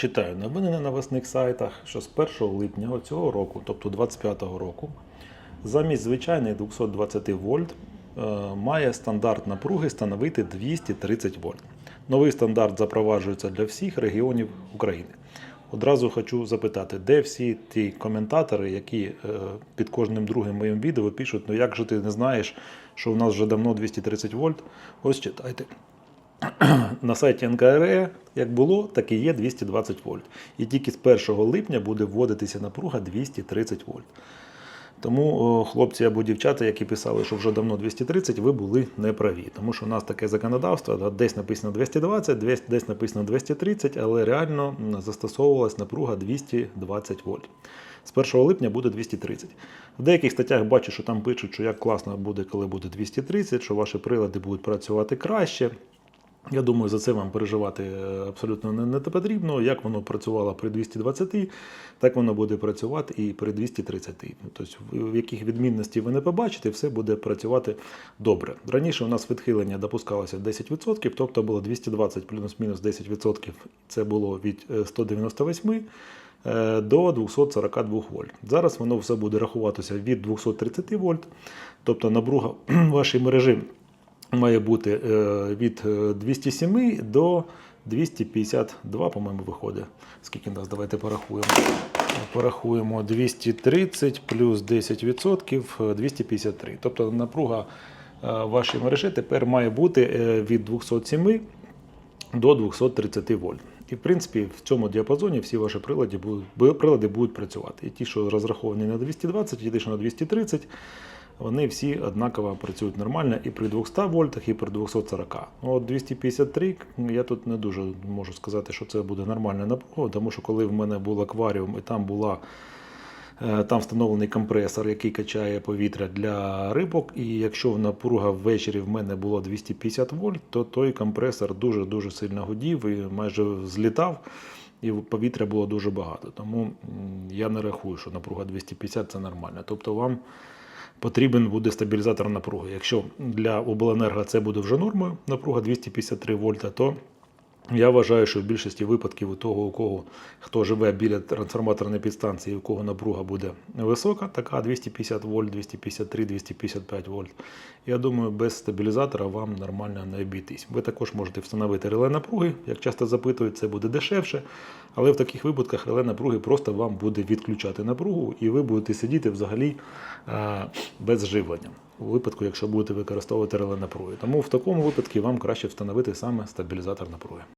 Читаю новини на новосних сайтах, що з 1 липня цього року, тобто 25-го року, замість звичайних 220 вольт е, має стандарт напруги становити 230 вольт. Новий стандарт запроваджується для всіх регіонів України. Одразу хочу запитати, де всі ті коментатори, які е, під кожним другим моїм відео пишуть, ну як же ти не знаєш, що в нас вже давно 230 вольт? Ось читайте на сайті НКРЕ як було, так і є 220 вольт. І тільки з 1 липня буде вводитися напруга 230 вольт. Тому, хлопці або дівчата, які писали, що вже давно 230, ви були неправі. Тому що у нас таке законодавство, десь написано 220, десь, написано 230, але реально застосовувалась напруга 220 вольт. З 1 липня буде 230. В деяких статтях бачу, що там пишуть, що як класно буде, коли буде 230, що ваші прилади будуть працювати краще. Я думаю, за це вам переживати е, абсолютно не, не потрібно. Як воно працювало при 220, так воно буде працювати і при 230. Тобто, в яких відмінності ви не побачите, все буде працювати добре. Раніше у нас відхилення допускалося 10%, тобто було 220 плюс-мінус 10%. Це було від е, 198 е, до 242 вольт. Зараз воно все буде рахуватися від 230 вольт, тобто напруга в вашій мережі має бути е, від е, 207 до 252, по-моєму, виходить. Скільки нас? Давайте порахуємо. Порахуємо 230 плюс 10% е, 253. Тобто напруга е, вашої мережі тепер має бути е, від 207 до 230 вольт. І в принципі в цьому діапазоні всі ваші прилади будуть, прилади будуть працювати. І ті, що розраховані на 220, і ті, що на 230, вони всі однаково працюють нормально і при 200 вольтах, і при 240. Ну, От 253 я тут не дуже можу сказати, що це буде нормальна напруга, тому що коли в мене був акваріум і там була Е, Там встановлений компресор, який качає повітря для рибок. І якщо напруга ввечері в мене було 250 вольт, то той компресор дуже-дуже сильно гудів і майже злітав, і повітря було дуже багато. Тому я не рахую, що напруга 250 це нормально. Тобто вам потрібен буде стабілізатор напруги. Якщо для обленерго це буде вже нормою, напруга 253 вольта, то я вважаю, що в більшості випадків у того, у кого хто живе біля трансформаторної підстанції, у кого напруга буде висока, така 250 вольт, 253, 255 вольт. Я думаю, без стабілізатора вам нормально не обійтись. Ви також можете встановити реле напруги, як часто запитують, це буде дешевше. Але в таких випадках реле напруги просто вам буде відключати напругу, і ви будете сидіти взагалі а, без живлення. У випадку, якщо будете використовувати реле напруги. Тому в такому випадку вам краще встановити саме стабілізатор напруги.